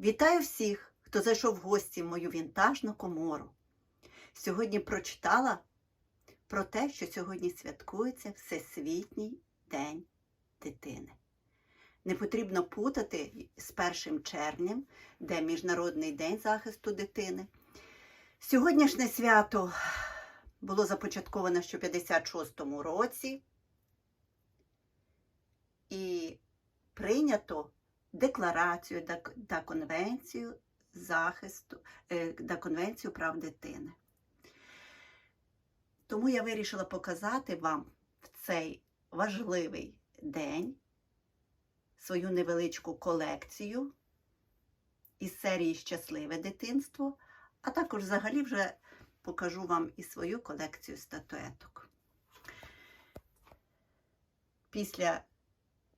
Вітаю всіх, хто зайшов в гості в мою вінтажну комору. Сьогодні прочитала про те, що сьогодні святкується Всесвітній день дитини. Не потрібно путати з 1 червнем, де Міжнародний день захисту дитини. Сьогоднішнє свято було започатковано ще в 56-му році і прийнято декларацію та- конвенцію захисту е, та конвенцію прав дитини. Тому я вирішила показати вам в цей важливий день свою невеличку колекцію із серії Щасливе дитинство, а також взагалі вже покажу вам і свою колекцію статуеток. Після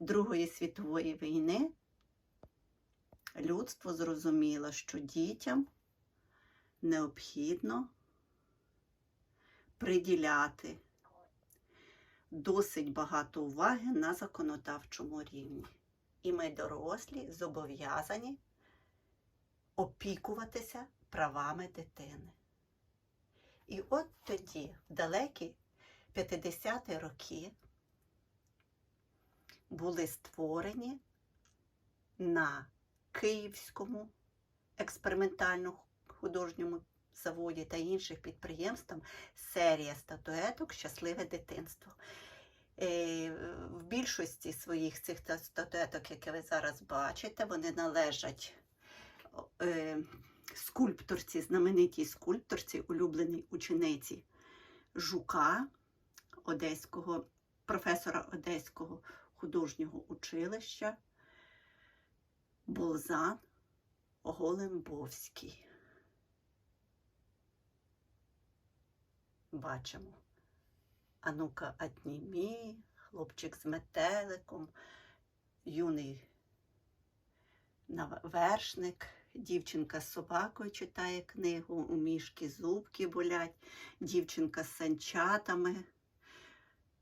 Другої світової війни людство зрозуміло, що дітям необхідно приділяти досить багато уваги на законодавчому рівні. І ми, дорослі, зобов'язані опікуватися правами дитини. І от тоді, в далекі 50-ті роки, були створені на Київському експериментально художньому заводі та інших підприємствах серія статуеток Щасливе дитинство. Е, В більшості своїх цих статуеток, які ви зараз бачите, вони належать е, скульпторці, знаменитій скульпторці, улюбленій учениці Жука, одеського, професора Одеського художнього училища Болзан Голембовський. Бачимо. Анука Аднімі, хлопчик з метеликом, юний вершник, дівчинка з собакою читає книгу, у мішки зубки болять, дівчинка з санчатами,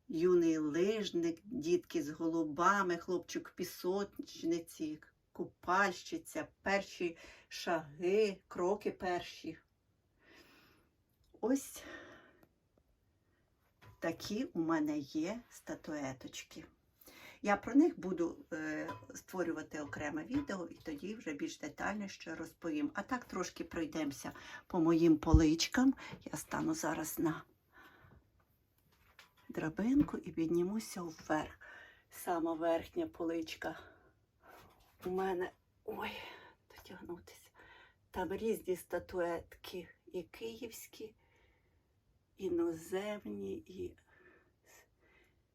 юний лижник, дітки з голубами, хлопчик пісочниці, купальщиця, перші шаги, кроки перші. Ось такі у мене є статуеточки. Я про них буду е, створювати окреме відео і тоді вже більш детальніше розповім. А так трошки пройдемося по моїм поличкам. Я стану зараз на драбинку і піднімуся вверх. Сама верхня поличка у мене. Ой, дотягнутися. Там різні статуетки, і київські, іноземні, і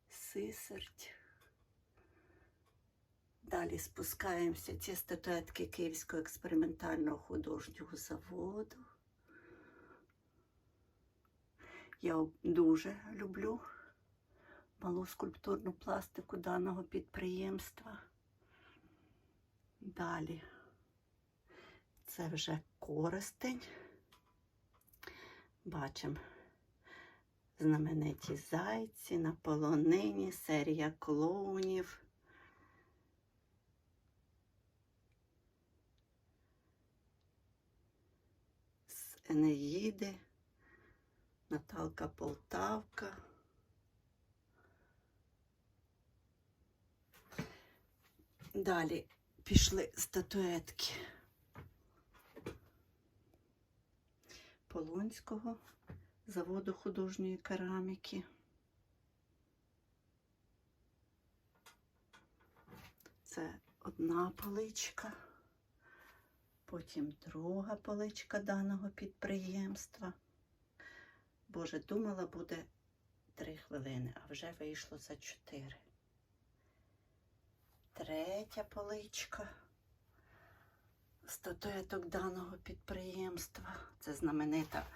сисерть. Далі спускаємося. Ці статуетки Київського експериментального художнього заводу. Я дуже люблю малу скульптурну пластику даного підприємства. Далі це вже користень. Бачимо знамениті зайці на полонині, серія клоунів. З Енеїди, Наталка Полтавка. Далі пішли статуетки Полонського заводу художньої кераміки. Це одна поличка, потім друга поличка даного підприємства. Боже, думала, буде три хвилини, а вже вийшло за чотири. Третя поличка статуеток даного підприємства. Це знаменита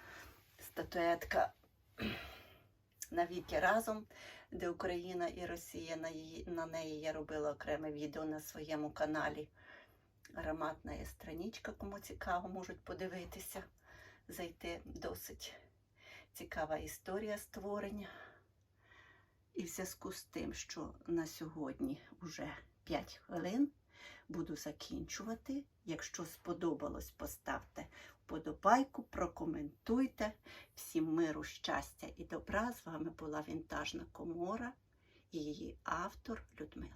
статуетка навіки разом, де Україна і Росія на, її, на неї я робила окреме відео на своєму каналі. Ароматна страничка, кому цікаво, можуть подивитися, зайти досить цікава історія створення. І в зв'язку з тим, що на сьогодні вже 5 хвилин, буду закінчувати. Якщо сподобалось, поставте вподобайку, прокоментуйте. Всім миру, щастя і добра. З вами була Вінтажна Комора і її автор Людмила.